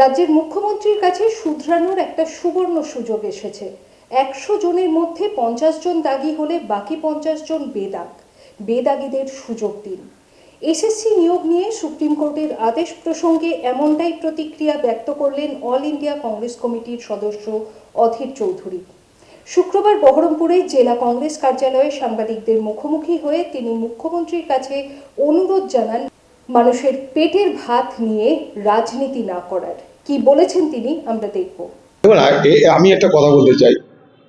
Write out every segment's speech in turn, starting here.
রাজ্যের মুখ্যমন্ত্রীর কাছে শুধরানোর একটা সুবর্ণ সুযোগ এসেছে। একশো জনের মধ্যে পঞ্চাশ জন দাগি হলে বাকি পঞ্চাশ জন বেদাগ। বেদাগীদের সুযোগ দিন। এসএসসি নিয়োগ নিয়ে সুপ্রিম কোর্টের আদেশ প্রসঙ্গে এমনটাই প্রতিক্রিয়া ব্যক্ত করলেন অল ইন্ডিয়া কংগ্রেস কমিটির সদস্য অধীর চৌধুরী। শুক্রবার বহরমপুরে জেলা কংগ্রেস কার্যালয়ে সাংবাদিকদের মুখোমুখি হয়ে তিনি মুখ্যমন্ত্রীর কাছে অনুরোধ জানান মানুষের পেটের ভাত নিয়ে রাজনীতি না করার। কি বলেছেন তিনি, আমরা দেখব। আমি একটা কথা বলতে চাই।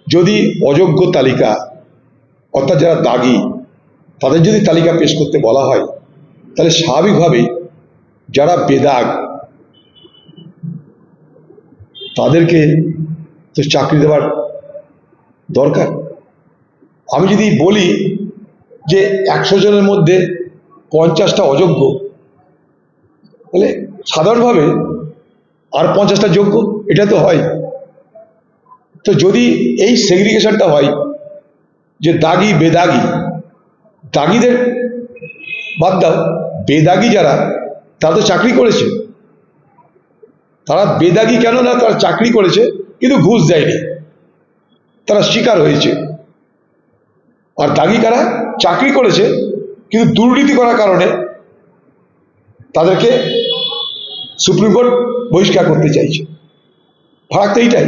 যদি অযোগ্য তালিকা, অর্থাৎ যারা দাগি, তাদের যদি তালিকা পেশ করতে বলা হয়, তাহলে স্বাভাবিকভাবেই যারা বেদাগ, তাদেরকে তো চাকরি দেওয়ার দরকার। আমি যদি বলি যে একশো জনের মধ্যে পঞ্চাশটা অযোগ্য তাহলে সাধারণভাবে আর পঞ্চাশটা যোগ্য? এটা তো হয়। তো যদি এই সেগ্রিগেশনটা হয়, যে দাগি, বেদাগি, দাগিদের বাদ দাও, বেদাগি যারা, তারা তো চাকরি করেছে। তারা বেদাগি কেন না, তারা চাকরি করেছে, কিন্তু ঘুষ দেয়নি। তারা শিকার হয়েছে। আর দাগি কারা? চাকরি করেছে, কিন্তু দুর্নীতি করার কারণে তাদেরকে সুপ্রিম কোর্ট বহিষ্কার করতে চাইছে। ফারাক তো এইটাই।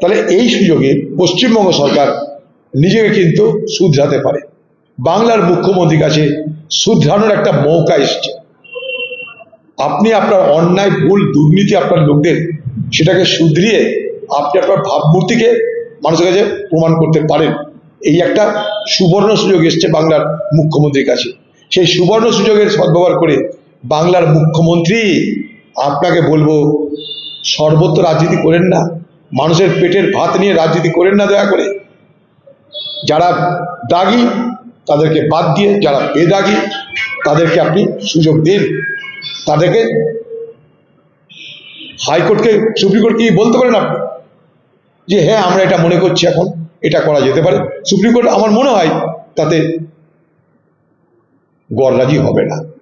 তাহলে এই সুযোগে পশ্চিমবঙ্গ সরকার নিজেকে কিন্তু শুধরাতে পারে। বাংলার মুখ্যমন্ত্রীর কাছে শুধরানোর একটা মৌকা এসছে। আপনি আপনার অন্যায়, ভুল, দুর্নীতি আপনার লোকদের সেটাকে শুধরিয়ে আপনি আপনার ভাবমূর্তিকে মানুষের কাছে প্রমাণ করতে পারেন। এই একটা সুবর্ণ সুযোগ এসছে বাংলার মুখ্যমন্ত্রীর কাছে। সেই সুবর্ণ সুযোগের সদ্ব্যবহার করে বাংলার মুখ্যমন্ত্রী, আপনাকে বলব, সর্বত্র রাজনীতি করেন না। মানুষের পেটের ভাত নিয়ে রাজনীতি করেন না দয়া করে। যারা দাগি, তাদেরকে বাদ দিয়ে, যারা বেদাগি, তাদেরকে আপনি সুযোগ দিন। তাদেরকে হাইকোর্টকে, সুপ্রিম কোর্ট কি বলতে পারেন আপনি? যে হ্যাঁ আমরা এটা মনে করছি এখন, এটা করা যেতে পারে। সুপ্রিম কোর্ট আমার মনে হয় তাতে গড়রাজি হবে না।